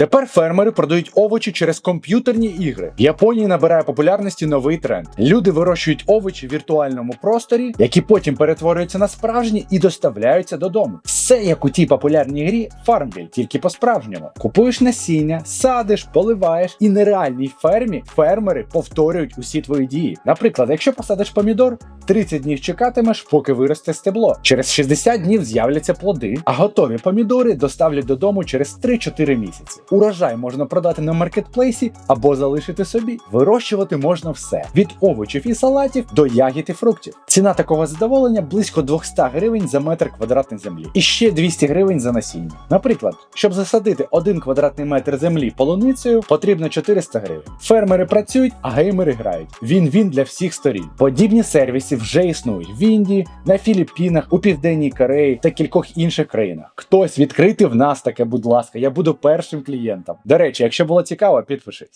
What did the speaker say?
Тепер фермери продають овочі через комп'ютерні ігри. В Японії набирає популярності новий тренд. Люди вирощують овочі в віртуальному просторі, які потім перетворюються на справжні і доставляються додому. Все як у тій популярній грі Farmville, тільки по-справжньому. Купуєш насіння, садиш, поливаєш, і на реальній фермі фермери повторюють усі твої дії. Наприклад, якщо посадиш помідор, 30 днів чекатимеш, поки виросте стебло. Через 60 днів з'являться плоди, а готові помідори доставлять додому через 3-4 місяці. Урожай можна продати на маркетплейсі або залишити собі. Вирощувати можна все: від овочів і салатів до ягід і фруктів. Ціна такого задоволення близько 200 гривень за метр квадратний землі. І ще 200 гривень за насіння. Наприклад, щоб засадити 1 квадратний метр землі полуницею, потрібно 400 гривень. Фермери працюють, а геймери грають. Він-він для всіх сторін. Подібні сервіси вже існують в Індії, на Філіппінах, у Південній Кореї та кількох інших країнах. Хтось відкрити в нас таке, будь ласка, я буду першим клієнтом. До речі, якщо було цікаво, підпишись.